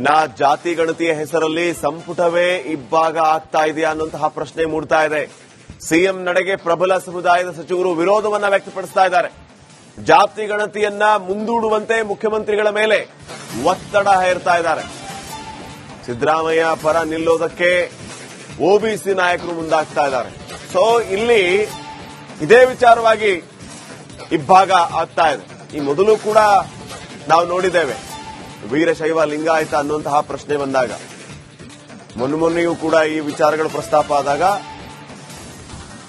ಇನ್ನ ಜಾತಿ ಗಣತಿಯ ಹೆಸರಲ್ಲಿ ಸಂಪುಟವೇ ಇಬ್ಬಾಗ ಆಗ್ತಾ ಇದೆಯಾ ಅನ್ನುವಂತಹ ಪ್ರಶ್ನೆ ಮೂಡ್ತಾ ಇದೆ. ಸಿಎಂ ನಡೆಗೆ ಪ್ರಬಲ ಸಮುದಾಯದ ಸಚಿವರು ವಿರೋಧವನ್ನ ವ್ಯಕ್ತಪಡಿಸ್ತಾ ಇದ್ದಾರೆ. ಜಾತಿ ಗಣತಿಯನ್ನ ಮುಂದೂಡುವಂತೆ ಮುಖ್ಯಮಂತ್ರಿಗಳ ಮೇಲೆ ಒತ್ತಡ ಹೇರ್ತಾ ಇದ್ದಾರೆ. ಸಿದ್ದರಾಮಯ್ಯ ಪರ ನಿಲ್ಲೋದಕ್ಕೆ ಒಬಿಸಿ ನಾಯಕರು ಮುಂದಾಗ್ತಾ ಇದ್ದಾರೆ. ಸೊ, ಇಲ್ಲಿ ಇದೇ ವಿಚಾರವಾಗಿ ಇಬ್ಬಾಗ ಆಗ್ತಾ ಇದೆ. ಈ ಮೊದಲು ಕೂಡ ನಾವು ನೋಡಿದ್ದೇವೆ. ವೀರಶೈವ ಲಿಂಗಾಯತ ಅನ್ನುವಂತಹ ಪ್ರಶ್ನೆ ಬಂದಾಗ, ಮೊನ್ನೆ ಮೊನ್ನೆಯೂ ಕೂಡ ಈ ವಿಚಾರಗಳು ಪ್ರಸ್ತಾಪ ಆದಾಗ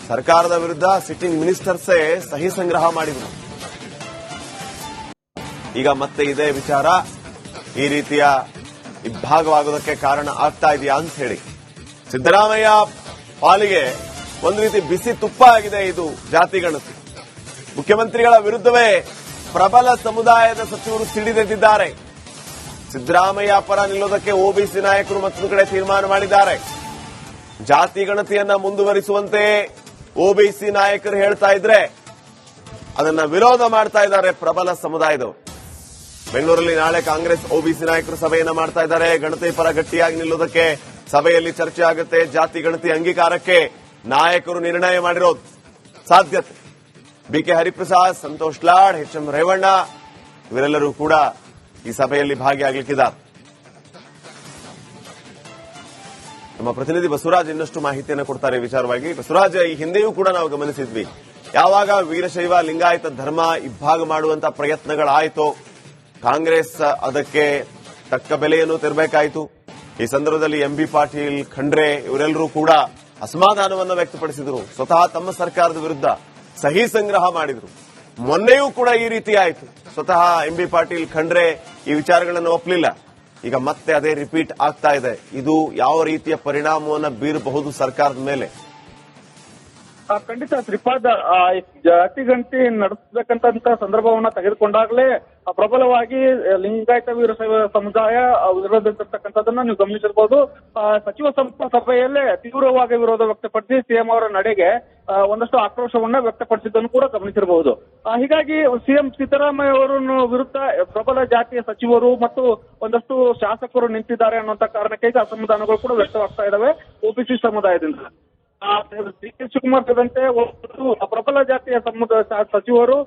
ಸರ್ಕಾರದ ವಿರುದ್ಧ ಸಿಟ್ಟಿಂಗ್ ಮಿನಿಸ್ಟರ್ಸೇ ಸಹಿ ಸಂಗ್ರಹ ಮಾಡಿದರು. ಈಗ ಮತ್ತೆ ಇದೇ ವಿಚಾರ ಈ ರೀತಿಯ ಇಬ್ಬಾಗವಾಗೋದಕ್ಕೆ ಕಾರಣ ಆಗ್ತಾ ಇದೆಯಾ ಅಂತ ಹೇಳಿ. ಸಿದ್ದರಾಮಯ್ಯ ಪಾಲಿಗೆ ಒಂದು ರೀತಿ ಬಿಸಿ ತುಪ್ಪ ಆಗಿದೆ ಇದು ಜಾತಿ ಗಣತಿ. ಮುಖ್ಯಮಂತ್ರಿಗಳ ವಿರುದ್ಧವೇ ಪ್ರಬಲ ಸಮುದಾಯದ ಸಚಿವರು ಸಿಡಿದೆದ್ದಿದ್ದಾರೆ. ಸಿದ್ದರಾಮಯ್ಯ ಪರ ನಿಲ್ಲೋದಕ್ಕೆ ಒಬಿಸಿ ನಾಯಕರು ಮತ್ತೊಂದು ಕಡೆ ತೀರ್ಮಾನ ಮಾಡಿದ್ದಾರೆ. ಜಾತಿ ಗಣತಿಯನ್ನ ಮುಂದುವರಿಸುವಂತೆ ಒಬಿಸಿ ನಾಯಕರು ಹೇಳ್ತಾ ಇದ್ರೆ ಅದನ್ನ ವಿರೋಧ ಮಾಡ್ತಾ ಇದ್ದಾರೆ ಪ್ರಬಲ ಸಮುದಾಯದವರು. ಬೆಂಗಳೂರಲ್ಲಿ ನಾಳೆ ಕಾಂಗ್ರೆಸ್ ಒಬಿಸಿ ನಾಯಕರು ಸಭೆಯನ್ನ ಮಾಡ್ತಾ ಇದ್ದಾರೆ. ಗಣತಿ ಪರ ಗಟ್ಟಿಯಾಗಿ ನಿಲ್ಲೋದಕ್ಕೆ ಸಭೆಯಲ್ಲಿ ಚರ್ಚೆ ಆಗುತ್ತೆ. ಜಾತಿ ಗಣತಿ ಅಂಗೀಕಾರಕ್ಕೆ ನಾಯಕರು ನಿರ್ಣಯ ಮಾಡಿರೋದು ಸಾಧ್ಯತೆ. B K Hariprasad, Santosh Lad H M Revanna, ಇವರೆಲ್ಲರೂ ಕೂಡ ಈ ಸಭೆಯಲ್ಲಿ ಭಾಗಿಯಾಗಲಿಕ್ಕಿದ್ದಾರೆ ನಮ್ಮ ಪ್ರತಿನಿಧಿ ಬಸವರಾಜ್ ಇನ್ನಷ್ಟು ಮಾಹಿತಿಯನ್ನು ಕೊಡ್ತಾರೆ ವಿಚಾರವಾಗಿ. ಬಸವರಾಜ್, ಈ ಹಿಂದೆಯೂ ಕೂಡ ನಾವು ಗಮನಿಸಿದ್ವಿ. ಯಾವಾಗ ವೀರಶೈವ ಲಿಂಗಾಯತ ಧರ್ಮ ಇಬ್ಬಾಗ ಮಾಡುವಂತ ಪ್ರಯತ್ನಗಳಾಯಿತು, ಕಾಂಗ್ರೆಸ್ ಅದಕ್ಕೆ ತಕ್ಕ ಬೆಲೆಯನ್ನು ತೆರಬೇಕಾಯಿತು. ಈ ಸಂದರ್ಭದಲ್ಲಿ ಎಂಬಿ ಪಾಟೀಲ್, ಖಂಡ್ರೆ ಇವರೆಲ್ಲರೂ ಕೂಡ ಅಸಮಾಧಾನವನ್ನು ವ್ಯಕ್ತಪಡಿಸಿದರು. ಸ್ವತಃ ತಮ್ಮ ಸರ್ಕಾರದ ವಿರುದ್ಧ ಸಹಿ ಸಂಗ್ರಹ ಮಾಡಿದರು. ಮೊನ್ನೆಯೂ ಕೂಡ ಈ ರೀತಿ ಆಯಿತು. ಸ್ವತಃ ಎಂಬಿ ಪಾಟೀಲ್ ಖಂಡ್ರೆ ಈ ವಿಚಾರಗಳನ್ನು ಒಪ್ಪಲಿಲ್ಲ. ಈಗ ಮತ್ತೆ ಅದೇ ರಿಪೀಟ್ ಆಗ್ತಾ ಇದೆ. ಇದು ಯಾವ ರೀತಿಯ ಪರಿಣಾಮವನ್ನು ಬೀರಬಹುದು ಸರ್ಕಾರದ ಮೇಲೆ? ಖಂಡಿತ ತ್ರಿಪಾದ ಜಾತಿ ಗಂಟಿ ನಡೆಸಬೇಕಂತ ಸಂದರ್ಭವನ್ನ ತೆಗೆದುಕೊಂಡಾಗಲೇ ಪ್ರಬಲವಾಗಿ ಲಿಂಗಾಯತ ವೀರ ಸಮುದಾಯ ವಿರೋಧಿಸಿರ್ತಕ್ಕಂಥದ್ದನ್ನ ನೀವು ಗಮನಿಸಿರ್ಬೋದು. ಸಚಿವ ಸಂಪುಟ ಸಭೆಯಲ್ಲೇ ತೀವ್ರವಾಗಿ ವಿರೋಧ ವ್ಯಕ್ತಪಡಿಸಿ ಸಿಎಂ ಅವರ ನಡೆಗೆ ಒಂದಷ್ಟು ಆಕ್ರೋಶವನ್ನ ವ್ಯಕ್ತಪಡಿಸಿದ್ದನ್ನು ಕೂಡ ಗಮನಿಸಿರಬಹುದು ಹೀಗಾಗಿ ಸಿಎಂ ಸಿದ್ದರಾಮಯ್ಯ ಅವರನ್ನು ವಿರುದ್ಧ ಪ್ರಬಲ ಜಾತಿಯ ಸಚಿವರು ಮತ್ತು ಒಂದಷ್ಟು ಶಾಸಕರು ನಿಂತಿದ್ದಾರೆ ಅನ್ನುವಂತ ಕಾರಣಕ್ಕೆ ಅಸಮಾಧಾನಗಳು ಕೂಡ ವ್ಯಕ್ತವಾಗ್ತಾ ಇದಾವೆ. ಒಬಿಸಿ ಸಮುದಾಯದಿಂದ. ಡಿ ಕೆ ಶಿವಕುಮಾರ್ ಸೇರಿದಂತೆ ಒಂದು ಪ್ರಬಲ ಜಾತಿಯ ಸಮುದಾಯ ಸಚಿವರು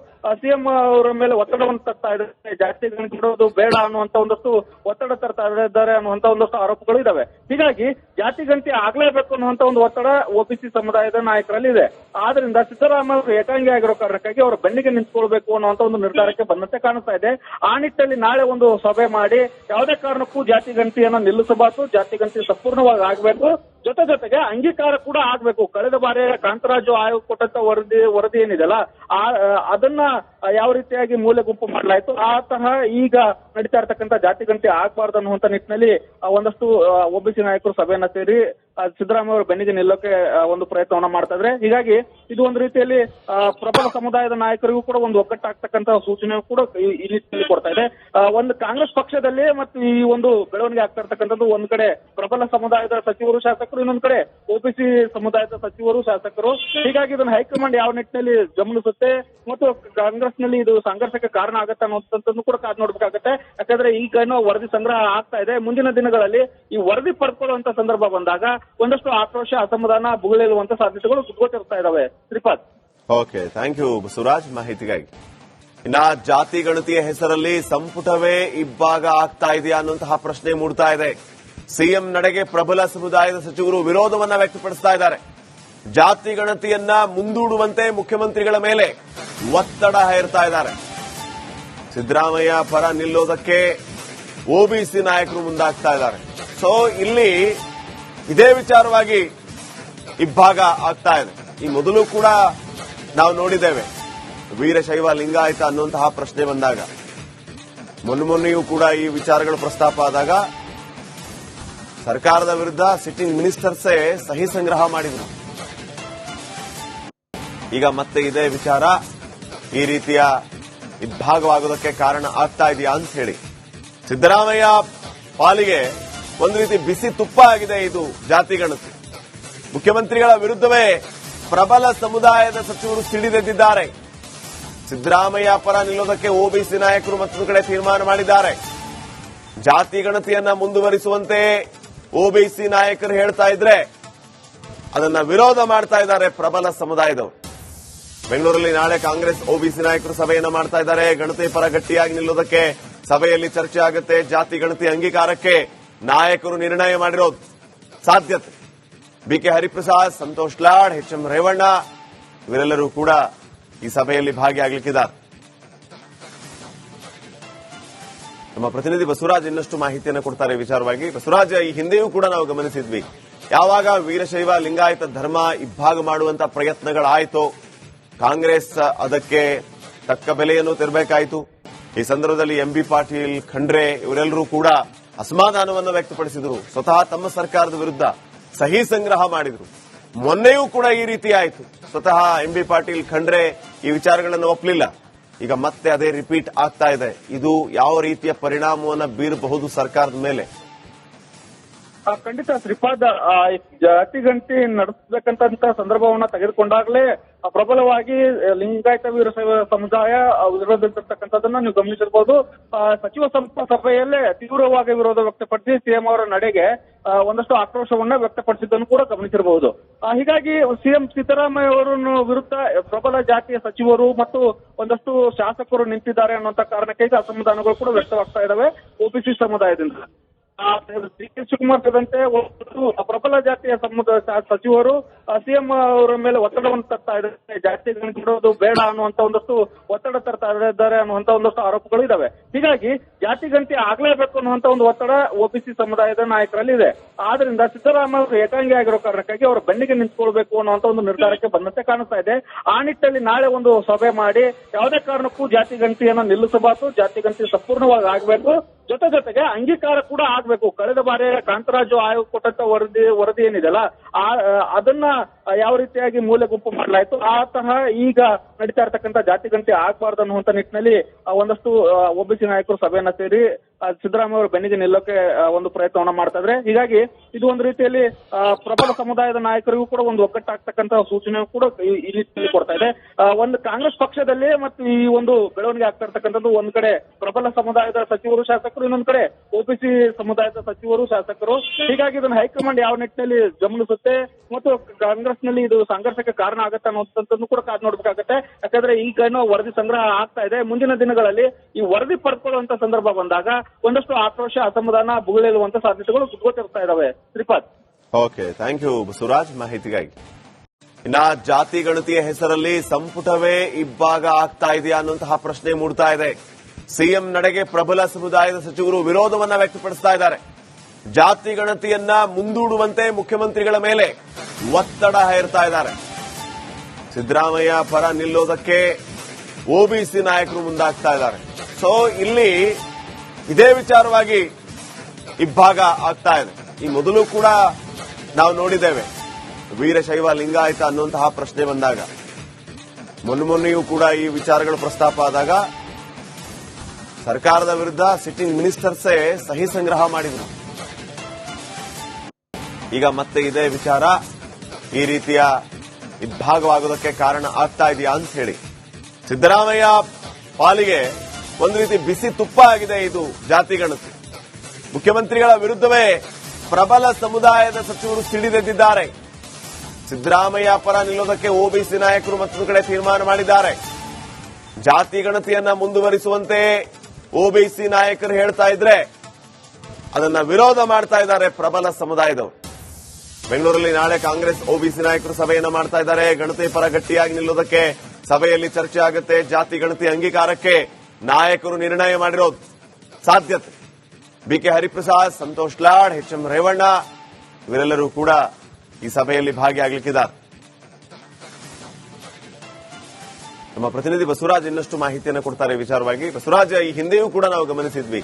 ಸಿಎಂ ಅವರ ಮೇಲೆ ಒತ್ತಡವನ್ನು ತರ್ತಾ ಇದ್ದಾರೆ. ಜಾತಿ ಗಣತಿ ಬೇಡ ಅನ್ನುವಂತ ಒಂದಷ್ಟು ಒತ್ತಡ ತರ್ತಾ ಇದ್ದಾರೆ ಅನ್ನುವಂತ ಒಂದಷ್ಟು ಆರೋಪಗಳು ಇದಾವೆ. ಹೀಗಾಗಿ ಜಾತಿ ಗಣತಿ ಆಗ್ಲೇಬೇಕು ಅನ್ನುವಂತ ಒಂದು ಒತ್ತಡ ಒಬಿಸಿ ಸಮುದಾಯದ ನಾಯಕರಲ್ಲಿ ಇದೆ ಆದ್ರಿಂದ ಸಿದ್ದರಾಮಯ್ಯ ಅವರು ಏಕಾಂಗಿ ಆಗಿರೋ ಕಾರಣಕ್ಕಾಗಿ ಅವರು ಬೆನ್ನಿಗೆ ನಿಂತ್ಕೊಳ್ಬೇಕು ಅನ್ನುವಂತ ಒಂದು ನಿರ್ಧಾರಕ್ಕೆ ಬಂದಂತೆ ಕಾಣಿಸ್ತಾ ಇದೆ. ಆ ನಿಟ್ಟಿನಲ್ಲಿ ನಾಳೆ ಒಂದು ಸಭೆ ಮಾಡಿ ಯಾವುದೇ ಕಾರಣಕ್ಕೂ ಜಾತಿ ಗಣತಿಯನ್ನು ನಿಲ್ಲಿಸಬಾರ್ದು ಜಾತಿ ಗಣತಿ ಸಂಪೂರ್ಣವಾಗಿ ಆಗಬೇಕು. ಜೊತೆ ಜೊತೆಗೆ ಅಂಗೀಕಾರ ಕೂಡ ಆಗ್ಬೇಕು ಕಳೆದ ಬಾರಿ ಕಾಂತರಾಜು ಆಯೋಗ ಕೊಟ್ಟಂತ ವರದಿ ವರದಿ ಏನಿದೆಲ್ಲ ಆ, ಅದನ್ನ ಯಾವ ರೀತಿಯಾಗಿ ಮೂಲೆ ಗುಂಪು ಮಾಡಲಾಯ್ತು, ಆ ತರಹ ಈಗ ನಡೀತಾ ಇರ್ತಕ್ಕಂತ ಜಾತಿ ಗಂಟೆ ಆಗ್ಬಾರ್ದು ಅನ್ನುವಂತ ನಿಟ್ಟಿನಲ್ಲಿ ಒಂದಷ್ಟು ಒಬಿಸಿ ನಾಯಕರು ಸಭೆಯನ್ನ ಸೇರಿ ಸಿದ್ದರಾಮಯ್ಯ ಅವರು ಬೆನ್ನಿಗೆ ನಿಲ್ಲೋಕೆ ಒಂದು ಪ್ರಯತ್ನವನ್ನ ಮಾಡ್ತಾ ಇದ್ರೆ, ಹೀಗಾಗಿ ಇದು ಒಂದು ರೀತಿಯಲ್ಲಿ ಪ್ರಬಲ ಸಮುದಾಯದ ನಾಯಕರಿಗೂ ಕೂಡ ಒಂದು ಒಗ್ಗಟ್ಟಾಗ್ತಕ್ಕಂತ ಸೂಚನೆ ಕೂಡ ಈ ರೀತಿಯಲ್ಲಿ ಕೊಡ್ತಾ ಇದೆ. ಒಂದು ಕಾಂಗ್ರೆಸ್ ಪಕ್ಷದಲ್ಲಿ ಮತ್ತು ಈ ಒಂದು ಬೆಳವಣಿಗೆ ಆಗ್ತಾ ಇರ್ತಕ್ಕಂಥದ್ದು ಒಂದ್ ಕಡೆ ಪ್ರಬಲ ಸಮುದಾಯದ ಸಚಿವರು, ಶಾಸಕರು, ಇನ್ನೊಂದ್ ಕಡೆ ಒಬಿಸಿ ಸಮುದಾಯದ ಸಚಿವರು, ಶಾಸಕರು. ಹೀಗಾಗಿ ಇದನ್ನು ಹೈಕಮಾಂಡ್ ಯಾವ ನಿಟ್ಟಿನಲ್ಲಿ ಗಮನಿಸುತ್ತೆ ಮತ್ತು ಕಾಂಗ್ರೆಸ್ನಲ್ಲಿ ಇದು ಸಂಘರ್ಷಕ್ಕೆ ಕಾರಣ ಆಗತ್ತೆ ಅನ್ನೋಂಥದ್ದನ್ನು ಕೂಡ ಕಾದ್ ನೋಡ್ಬೇಕಾಗತ್ತೆ. ಯಾಕಂದ್ರೆ ಈಗ ವರದಿ ಸಂಗ್ರಹ ಆಗ್ತಾ ಇದೆ. ಮುಂದಿನ ದಿನಗಳಲ್ಲಿ ಈ ವರದಿ ಪಡ್ಕೊಳ್ಳುವಂತ ಸಂದರ್ಭ ಬಂದಾಗ ಒಂದಷ್ಟು ಆಕ್ರೋಶ, ಅಸಮಾಧಾನ ಬುಗಳಿರುವಂತ ಸಾಧ್ಯತೆಗಳು ಗೋಚರಿಸ್ತಾ ಇದಾವೆ. Shripad okay, thank you Suraj ಮಾಹಿತಿಗಾಗಿ. ಇನ್ನ ಜಾತಿ ಗಣತಿಯ ಹೆಸರಲ್ಲಿ ಸಂಪುಟವೇ ಇಬ್ಬಾಗ ಆಗ್ತಾ ಇದೆಯಾ ಅನ್ನುವಂತಹ ಪ್ರಶ್ನೆ ಮೂಡ್ತಾ ಇದೆ. ಸಿಎಂ ನಡೆಗೆ ಪ್ರಬಲ ಸಮುದಾಯದ ಸಚಿವರು ವಿರೋಧವನ್ನ ವ್ಯಕ್ತಪಡಿಸ್ತಾ ಇದ್ದಾರೆ. ಜಾತಿ ಗಣತಿಯನ್ನ ಮುಂದೂಡುವಂತೆ ಮುಖ್ಯಮಂತ್ರಿಗಳ ಮೇಲೆ ಒತ್ತಡ ಹೇರ್ತಾ ಇದ್ದಾರೆ. ಸಿದ್ದರಾಮಯ್ಯ ಪರ ನಿಲ್ಲೋದಕ್ಕೆ ಒಬಿಸಿ ನಾಯಕರು ಮುಂದಾಗ್ತಾ ಇದ್ದಾರೆ. ಸೊ ಇಲ್ಲಿ ಇದೇ ವಿಚಾರವಾಗಿ ಇಬ್ಬಾಗ ಆಗ್ತಾ ಇದೆ. ಈ ಮೊದಲು ಕೂಡ ನಾವು ನೋಡಿದ್ದೇವೆ. ವೀರಶೈವ ಲಿಂಗಾಯತ ಅನ್ನುವಂತಹ ಪ್ರಶ್ನೆ ಬಂದಾಗ, ಮೊನ್ನೆ ಮೊನ್ನೆಯೂ ಕೂಡ ಈ ವಿಚಾರಗಳು ಪ್ರಸ್ತಾಪ ಆದಾಗ ಸರ್ಕಾರದ ವಿರುದ್ಧ ಸಿಟ್ಟಿಂಗ್ ಮಿನಿಸ್ಟರ್ಸೇ ಸಹಿ ಸಂಗ್ರಹ ಮಾಡಿದರು. ಈಗ ಮತ್ತೆ ಇದೇ ವಿಚಾರ ಈ ರೀತಿಯ ಇದ್ಭಾಗವಾಗೋದಕ್ಕೆ ಕಾರಣ ಆಗ್ತಾ ಇದೆಯಾ ಅಂತ ಹೇಳಿ ಸಿದ್ದರಾಮಯ್ಯ ಪಾಲಿಗೆ ಒಂದು ರೀತಿ ಬಿಸಿ ತುಪ್ಪ ಆಗಿದೆ ಇದು ಜಾತಿ ಗಣತಿ. ಮುಖ್ಯಮಂತ್ರಿಗಳ ವಿರುದ್ಧವೇ ಪ್ರಬಲ ಸಮುದಾಯದ ಸಚಿವರು ಸಿಡಿದೆದ್ದಿದ್ದಾರೆ. ಸಿದ್ದರಾಮಯ್ಯ ಪರ ನಿಲ್ಲೋದಕ್ಕೆ ಒಬಿಸಿ ನಾಯಕರು ಮತ್ತೊಂದು ಕಡೆ ತೀರ್ಮಾನ ಮಾಡಿದ್ದಾರೆ. ಜಾತಿ ಗಣತಿಯನ್ನ ಮುಂದುವರಿಸುವಂತೆ ಒಬಿಸಿ ನಾಯಕರು ಹೇಳ್ತಾ ಇದ್ರೆ ಅದನ್ನ ವಿರೋಧ ಮಾಡ್ತಾ ಇದ್ದಾರೆ ಪ್ರಬಲ ಸಮುದಾಯದವರು. ಬೆಂಗಳೂರಲ್ಲಿ ನಾಳೆ ಕಾಂಗ್ರೆಸ್ ಒಬಿಸಿ ನಾಯಕರು ಸಭೆಯನ್ನ ಮಾಡ್ತಾ ಇದ್ದಾರೆ. ಗಣತಿ ಪರ ಗಟ್ಟಿಯಾಗಿ ನಿಲ್ಲೋದಕ್ಕೆ ಸಭೆಯಲ್ಲಿ ಚರ್ಚೆ ಆಗುತ್ತೆ. ಜಾತಿ ಗಣತಿ ಅಂಗೀಕಾರಕ್ಕೆ ನಾಯಕರು ನಿರ್ಣಯ ಮಾಡಿರೋದು ಸಾಧ್ಯತೆ. B K Hariprasad, Santosh Lad H M Revanna, ಇವರೆಲ್ಲರೂ ಕೂಡ ಈ ಸಭೆಯಲ್ಲಿ ಭಾಗಿಯಾಗಲಿಕ್ಕಿದ್ದಾರೆ. ನಮ್ಮ ಪ್ರತಿನಿಧಿ ಬಸವರಾಜ್ ಇನ್ನಷ್ಟು ಮಾಹಿತಿಯನ್ನು ಕೊಡ್ತಾರೆ ವಿಚಾರವಾಗಿ. ಬಸವರಾಜ್, ಈ ಹಿಂದೆಯೂ ಕೂಡ ನಾವು ಗಮನಿಸಿದ್ವಿ. ಯಾವಾಗ ವೀರಶೈವ, ಲಿಂಗಾಯತ ಧರ್ಮ ಇಬ್ಬಾಗ ಮಾಡುವಂತ ಪ್ರಯತ್ನಗಳಾಯಿತು, ಕಾಂಗ್ರೆಸ್ ಅದಕ್ಕೆ ತಕ್ಕ ಬೆಲೆಯನ್ನು ತೆರಬೇಕಾಯಿತು. ಈ ಸಂದರ್ಭದಲ್ಲಿ ಎಂಬಿ ಪಾಟೀಲ್ ಖಂಡ್ರೆ, ಇವರೆಲ್ಲರೂ ಕೂಡ ಅಸಮಾಧಾನವನ್ನು ವ್ಯಕ್ತಪಡಿಸಿದರು. ಸ್ವತಃ ತಮ್ಮ ಸರ್ಕಾರದ ವಿರುದ್ಧ ಸಹಿ ಸಂಗ್ರಹ ಮಾಡಿದ್ರು. ಮೊನ್ನೆಯೂ ಕೂಡ ಈ ರೀತಿ ಆಯಿತು. ಸ್ವತಃ ಎಂಬಿ ಪಾಟೀಲ್ ಖಂಡ್ರೆ ಈ ವಿಚಾರಗಳನ್ನು ಒಪ್ಪಲಿಲ್ಲ. ಈಗ ಮತ್ತೆ ಅದೇ ರಿಪೀಟ್ ಆಗ್ತಾ ಇದೆ. ಇದು ಯಾವ ರೀತಿಯ ಪರಿಣಾಮವನ್ನು ಬೀರಬಹುದು ಸರ್ಕಾರದ ಮೇಲೆ? ಖಂಡಿತ ಶ್ರೀಪಾದ್ ಜಾತಿ ಗಂಟಿ ನಡೆಸಬೇಕಂತ ಸಂದರ್ಭವನ್ನ ತೆಗೆದುಕೊಂಡಾಗಲೇ ಪ್ರಬಲವಾಗಿ ಲಿಂಗಾಯತ ವೀರ ಸಮುದಾಯ ವಿರೋಧಿಸಿರ್ತಕ್ಕಂಥದ್ದನ್ನ ನೀವು ಗಮನಿಸಿರ್ಬೋದು. ಸಚಿವ ಸಂಪುಟ ಸಭೆಯಲ್ಲೇ ತೀವ್ರವಾಗಿ ವಿರೋಧ ವ್ಯಕ್ತಪಡಿಸಿ ಸಿಎಂ ಅವರ ನಡೆಗೆ ಒಂದಷ್ಟು ಆಕ್ರೋಶವನ್ನ ವ್ಯಕ್ತಪಡಿಸಿದ್ದನ್ನು ಕೂಡ ಗಮನಿಸಿರಬಹುದು ಹೀಗಾಗಿ ಸಿಎಂ ಸಿದ್ದರಾಮಯ್ಯ ಅವರನ್ನು ವಿರುದ್ಧ ಪ್ರಬಲ ಜಾತಿಯ ಸಚಿವರು ಮತ್ತು ಒಂದಷ್ಟು ಶಾಸಕರು ನಿಂತಿದ್ದಾರೆ ಅನ್ನುವಂತ ಕಾರಣಕ್ಕೆ ಈಗ ಅಸಮಾಧಾನಗಳು ಕೂಡ ವ್ಯಕ್ತವಾಗ್ತಾ ಇದಾವೆ. ಒಬಿಸಿ ಸಮುದಾಯದಿಂದ. ಡಿ ಕೆ ಶಿವಕುಮಾರ್ ಸೇರಿದಂತೆ ಪ್ರಬಲ ಜಾತಿಯ ಸಮುದಾಯ ಸಚಿವರು ಸಿಎಂ ಅವರ ಮೇಲೆ ಒತ್ತಡವನ್ನು ತರ್ತಾ ಇದ್ದಾರೆ. ಜಾತಿ ಗಣಿಸಿಡೋದು ಬೇಡ ಅನ್ನುವಂತ ಒಂದಷ್ಟು ಒತ್ತಡ ತರ್ತಾ ಇದ್ದಾರೆ ಅನ್ನುವಂತ ಒಂದಷ್ಟು ಆರೋಪಗಳು ಇದಾವೆ. ಹೀಗಾಗಿ ಜಾತಿ ಗಣತಿ ಆಗ್ಲೇಬೇಕು ಅನ್ನುವಂತ ಒಂದು ಒತ್ತಡ ಒಬಿಸಿ ಸಮುದಾಯದ ನಾಯಕರಲ್ಲಿ ಇದೆ ಆದ್ರಿಂದ ಸಿದ್ದರಾಮಯ್ಯ ಅವರು ಏಕಾಂಗಿ ಆಗಿರೋ ಕಾರಣಕ್ಕಾಗಿ ಅವರ ಬೆನ್ನಿಗೆ ನಿಂತ್ಕೊಳ್ಬೇಕು ಅನ್ನುವಂತ ಒಂದು ನಿರ್ಧಾರಕ್ಕೆ ಬಂದಂತೆ ಕಾಣಿಸ್ತಾ ಇದೆ. ಆ ನಿಟ್ಟಿನಲ್ಲಿ ನಾಳೆ ಒಂದು ಸಭೆ ಮಾಡಿ ಯಾವುದೇ ಕಾರಣಕ್ಕೂ ಜಾತಿ ಗಣತಿಯನ್ನು ನಿಲ್ಲಿಸಬಾರದು. ಜಾತಿ ಗಣತಿ ಸಂಪೂರ್ಣವಾಗಿ ಆಗಬೇಕು. ಜೊತೆ ಜೊತೆಗೆ ಅಂಗೀಕಾರ ಕೂಡ ಆಗ್ಬೇಕು. ಕಳೆದ ಬಾರಿ ಕಾಂತರಾಜು ಆಯೋಗ ಕೊಟ್ಟಂತ ವರದಿ ವರದಿ ಏನಿದೆಯಲ್ಲ, ಆ, ಅದನ್ನ ಯಾವ ರೀತಿಯಾಗಿ ಮೂಲೆ ಗುಂಪು ಮಾಡಲಾಯ್ತು, ಆ ತರಹ ಈಗ ನಡೀತಾ ಇರ್ತಕ್ಕಂಥ ಜಾತಿ ಗಣತಿ ಆಗ್ಬಾರ್ದು ಅನ್ನುವಂತ ನಿಟ್ಟಿನಲ್ಲಿ ಒಂದಷ್ಟು ಒಬಿಸಿ ನಾಯಕರು ಸಭೆಯನ್ನ ಸೇರಿ ಸಿದ್ದರಾಮಯ್ಯ ಅವರು ಬೆನ್ನಿಗೆ ನಿಲ್ಲೋಕೆ ಒಂದು ಪ್ರಯತ್ನವನ್ನ ಮಾಡ್ತಾ ಇದ್ರೆ. ಹೀಗಾಗಿ, ಇದು ಒಂದು ರೀತಿಯಲ್ಲಿ ಪ್ರಬಲ ಸಮುದಾಯದ ನಾಯಕರಿಗೂ ಕೂಡ ಒಂದು ಒಗ್ಗಟ್ಟಾಗ್ತಕ್ಕಂತ ಸೂಚನೆ ಕೂಡ ಈ- ರೀತಿಯಲ್ಲಿ ಕೊಡ್ತಾ ಇದೆ. ಒಂದು ಕಾಂಗ್ರೆಸ್ ಪಕ್ಷದಲ್ಲಿ ಮತ್ತು ಈ ಒಂದು ಬೆಳವಣಿಗೆ ಆಗ್ತಾ ಇರ್ತಕ್ಕಂಥದ್ದು ಒಂದ್ ಕಡೆ ಪ್ರಬಲ ಸಮುದಾಯದ ಸಚಿವರು, ಶಾಸಕರು, ಇನ್ನೊಂದ್ ಕಡೆ ಒಬಿಸಿ ಸಮುದಾಯದ ಸಚಿವರು, ಶಾಸಕರು. ಹೀಗಾಗಿ ಇದನ್ನ ಹೈಕಮಾಂಡ್ ಯಾವ ನಿಟ್ಟಿನಲ್ಲಿ ಗಮನಿಸುತ್ತೆ ಮತ್ತು ಕಾಂಗ್ರೆಸ್ನಲ್ಲಿ ಇದು ಸಂಘರ್ಷಕ್ಕೆ ಕಾರಣ ಆಗುತ್ತೆ ಅನ್ನೋದನ್ನು ಕೂಡ ಕಾದ್ ನೋಡ್ಬೇಕಾಗತ್ತೆ. ಯಾಕಂದ್ರೆ ಈಗ ವರದಿ ಸಂಗ್ರಹ ಆಗ್ತಾ ಇದೆ. ಮುಂದಿನ ದಿನಗಳಲ್ಲಿ ಈ ವರದಿ ಪಡ್ಕೊಳ್ಳುವಂತ ಸಂದರ್ಭ ಬಂದಾಗ ಒಂದಷ್ಟು ಆಕ್ರೋಶ, ಅಸಮಾಧಾನ ಬುಗುಳೇಳುವಂತ ಸಾಧ್ಯತೆಗಳು ಗೋಚರಿಸ್ತಾ ಇದಾವೆ. Shripad okay thank you Suraj, ಮಾಹಿತಿಗಾಗಿ. ಇನ್ನ ಜಾತಿ ಗಣತಿಯ ಹೆಸರಲ್ಲಿ ಸಂಪುಟವೇ ಇಬ್ಬಾಗ ಆಗ್ತಾ ಇದೆಯಾ ಅನ್ನುವಂತಹ ಪ್ರಶ್ನೆ ಮೂಡ್ತಾ ಇದೆ. ಸಿಎಂ ನಡೆಗೆ ಪ್ರಬಲ ಸಮುದಾಯದ ಸಚಿವರು ವಿರೋಧವನ್ನ ವ್ಯಕ್ತಪಡಿಸ್ತಾ ಇದ್ದಾರೆ. ಜಾತಿ ಗಣತಿಯನ್ನ ಮುಂದೂಡುವಂತೆ ಮುಖ್ಯಮಂತ್ರಿಗಳ ಮೇಲೆ ಒತ್ತಡ ಹೇರ್ತಾ ಇದ್ದಾರೆ. ಸಿದ್ದರಾಮಯ್ಯ ಪರ ನಿಲ್ಲೋದಕ್ಕೆ ಒಬಿಸಿ ನಾಯಕರು ಮುಂದಾಗ್ತಾ ಇದ್ದಾರೆ. ಸೊ ಇಲ್ಲಿ ಇದೇ ವಿಚಾರವಾಗಿ ಇಬ್ಬಾಗ ಆಗ್ತಾ ಇದೆ. ಈ ಮೊದಲು ಕೂಡ ನಾವು ನೋಡಿದ್ದೇವೆ. ವೀರಶೈವ ಲಿಂಗಾಯತ ಅನ್ನುವಂತಹ ಪ್ರಶ್ನೆ ಬಂದಾಗ, ಮೊನ್ನೆ ಮೊನ್ನೆಯೂ ಕೂಡ ಈ ವಿಚಾರಗಳು ಪ್ರಸ್ತಾಪ ಆದಾಗ ಸರ್ಕಾರದ ವಿರುದ್ಧ ಸಿಟ್ಟಿಂಗ್ ಮಿನಿಸ್ಟರ್ಸೇ ಸಹಿ ಸಂಗ್ರಹ ಮಾಡಿದರು. ಈಗ ಮತ್ತೆ ಇದೇ ವಿಚಾರ ಈ ರೀತಿಯ ಇದ್ಭಾಗವಾಗೋದಕ್ಕೆ ಕಾರಣ ಆಗ್ತಾ ಇದೆಯಾ ಅಂತ ಹೇಳಿ ಸಿದ್ದರಾಮಯ್ಯ ಪಾಲಿಗೆ ಒಂದು ರೀತಿ ಬಿಸಿ ತುಪ್ಪ ಆಗಿದೆ ಇದು ಜಾತಿ ಗಣತಿ. ಮುಖ್ಯಮಂತ್ರಿಗಳ ವಿರುದ್ಧವೇ ಪ್ರಬಲ ಸಮುದಾಯದ ಸಚಿವರು ಸಿಡಿದೆದ್ದಿದ್ದಾರೆ. ಸಿದ್ದರಾಮಯ್ಯ ಪರ ನಿಲ್ಲೋದಕ್ಕೆ ಒಬಿಸಿ ನಾಯಕರು ಮತ್ತೊಂದು ಕಡೆ ತೀರ್ಮಾನ ಮಾಡಿದ್ದಾರೆ. ಜಾತಿ ಗಣತಿಯನ್ನ ಮುಂದುವರಿಸುವಂತೆ ಒಬಿಸಿ ನಾಯಕರು ಹೇಳ್ತಾ ಇದ್ರೆ ಅದನ್ನ ವಿರೋಧ ಮಾಡ್ತಾ ಇದ್ದಾರೆ ಪ್ರಬಲ ಸಮುದಾಯದವರು. ಬೆಂಗಳೂರಲ್ಲಿ ನಾಳೆ ಕಾಂಗ್ರೆಸ್ ಒಬಿಸಿ ನಾಯಕರು ಸಭೆಯನ್ನ ಮಾಡ್ತಾ ಇದ್ದಾರೆ. ಗಣತಿ ಪರ ಗಟ್ಟಿಯಾಗಿ ನಿಲ್ಲೋದಕ್ಕೆ ಸಭೆಯಲ್ಲಿ ಚರ್ಚೆ ಆಗುತ್ತೆ. ಜಾತಿ ಗಣತಿ ಅಂಗೀಕಾರಕ್ಕೆ ನಾಯಕರು ನಿರ್ಣಯ ಮಾಡಿರೋದು ಸಾಧ್ಯತೆ. B K Hariprasad, Santosh Lad H M Revanna, ಇವರೆಲ್ಲರೂ ಕೂಡ ಈ ಸಭೆಯಲ್ಲಿ ಭಾಗಿಯಾಗಲಿಕ್ಕಿದ್ದಾರೆ. ನಮ್ಮ ಪ್ರತಿನಿಧಿ ಬಸವರಾಜ್ ಇನ್ನಷ್ಟು ಮಾಹಿತಿಯನ್ನು ಕೊಡ್ತಾರೆ ವಿಚಾರವಾಗಿ. ಬಸವರಾಜ್, ಈ ಹಿಂದೆಯೂ ಕೂಡ ನಾವು ಗಮನಿಸಿದ್ವಿ.